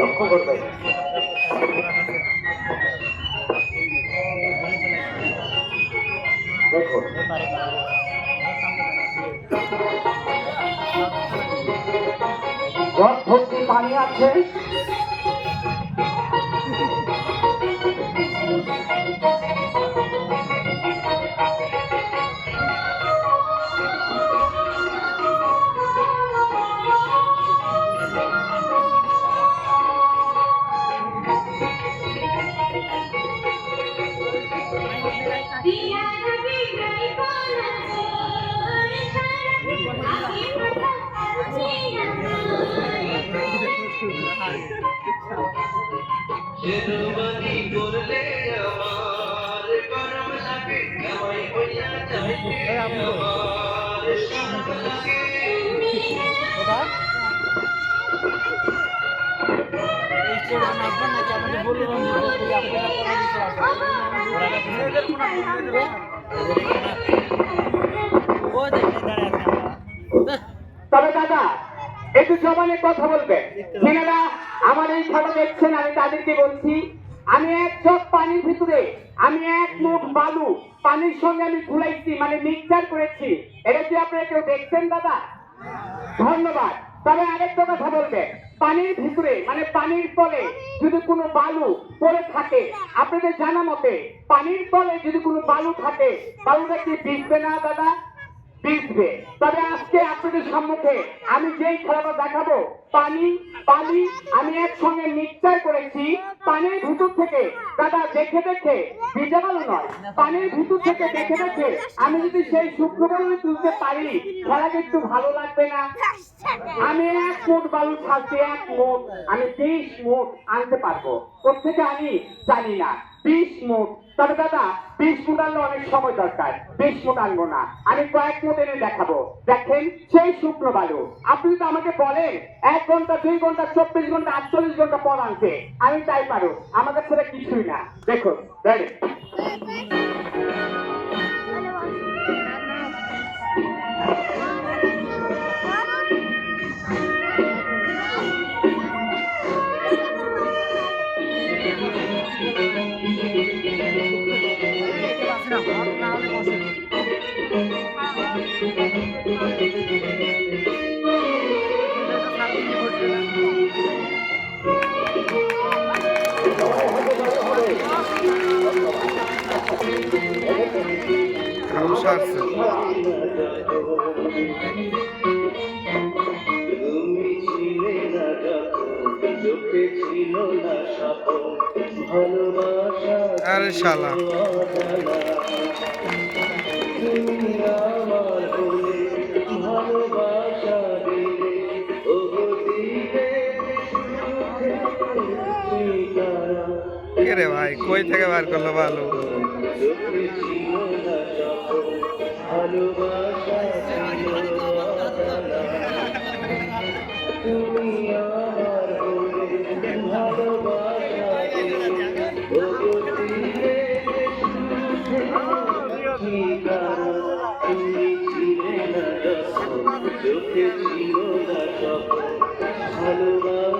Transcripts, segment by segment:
লক্ষ্য করবেন দেখুন জগ ভর্তি পানি আছে। করলে আমার গরম লাগে আমায় হইয়া যায় আমার লাগে। তবে দাদা একটু জবানে কথা বলবেন ছেলেরা, আমার এই খেলা দেখছেন, আমি তাদেরকে বলছি, আমি এক চোখ পানির ভিতরে, আমি এক মুখ বালু, পানির সঙ্গে আমি ঘুরাইছি মানে মিক্সচার করেছি। এটা কি আপনারা কেউ দেখছেন, দাদা? ধন্যবাদ। তবে আরেকটা কথা বলবেন পানির ভিতরে মানে পানির তলে যদি কোনো বালু পড়ে থাকে, আপনাদের জানা মতে, পানির তলে যদি কোনো বালু থাকে, বালুটা কি ভিজবে না, দাদা? ভিজবে। তবে আজকে আপনাদের সম্মুখে আমি যেই খেলাটা দেখাবো, পানি পানি, আমি একসঙ্গে মিক্সচার করেছি, পানির ভিতর থেকে। দাদা, দেখে দেখে ভিজে নয়। পানির ভিতর থেকে দেখে দেখে, আমি যদি সেই শুক্রবার তুলতে পারি খেলাটা একটু ভালো লাগবে না। আমি এক মুঠ বালু থাকতে এক মুঠ, আমি বিশ মুঠ আনতে পারব। কোথেকে আমি জানি না। বিশ মুঠ। তবে দাদা বিশ আনলে অনেক সময় দরকার বিশ মুঠ না। আমি কয়েক মুঠ দেখাবো। দেখেন, সেই শুকনো বালু। আপনি তো আমাকে বলেন, এক ঘণ্টা, দুই ঘণ্টা, চব্বিশ ঘণ্টা, আটচল্লিশ ঘণ্টা পর আনতে আমি তাই পারো আমাদের সাথে কিছুই না। দেখুন রেডি স্বপ্ন ভালোবাসা আরে শালা। কে রে ভাই? কই থেকে বার করল ভালো তুমি আমার তুমি ছিলে না চোখে ছিল ভালোবাসা।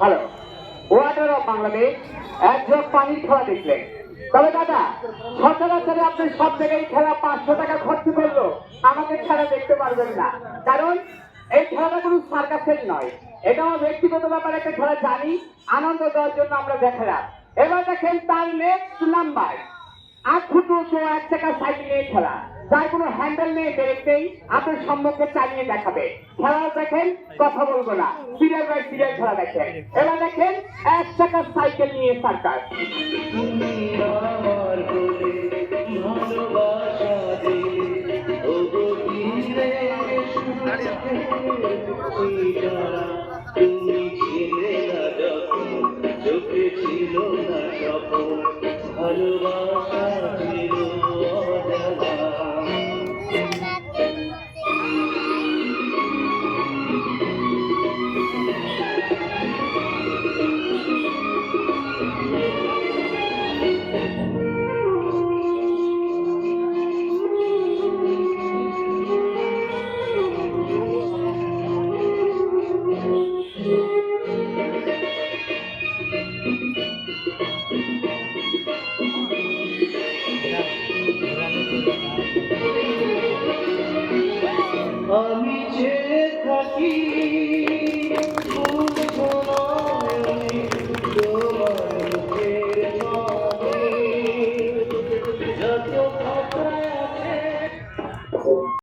হ্যালো ওয়াটার অফ বাংলাদেশ এক ঝোঁক পানির খেলা দেখলেন তবে দাদা, সচরাচরে আপনি সব জায়গায় খেলা পাঁচশো টাকা খরচ করল আমাকে খেলা দেখতে পারবেন না। কারণ এই খেলাটা কোনো সার্কাসের নয়। এটা আমার ব্যক্তিগত ব্যাপারে একটা খেলা জানি, আনন্দ দেওয়ার জন্য আমরা দেখালাম। এবার দেখেন তার নেক্সট নাম্বার আট ফুট এক টাকা সাইকেল নিয়ে খেলা। যার কোনো হ্যান্ডেল নেই ব্রেক আপনার সম্মুখে চালিয়ে দেখাবে। খেলা দেখেন, কথা বলব না। সিরিয়াল বাই সিরিয়াল খেলা দেখেন। এবার দেখেন, এক চাকার সাইকেল নিয়ে সরকার তুমি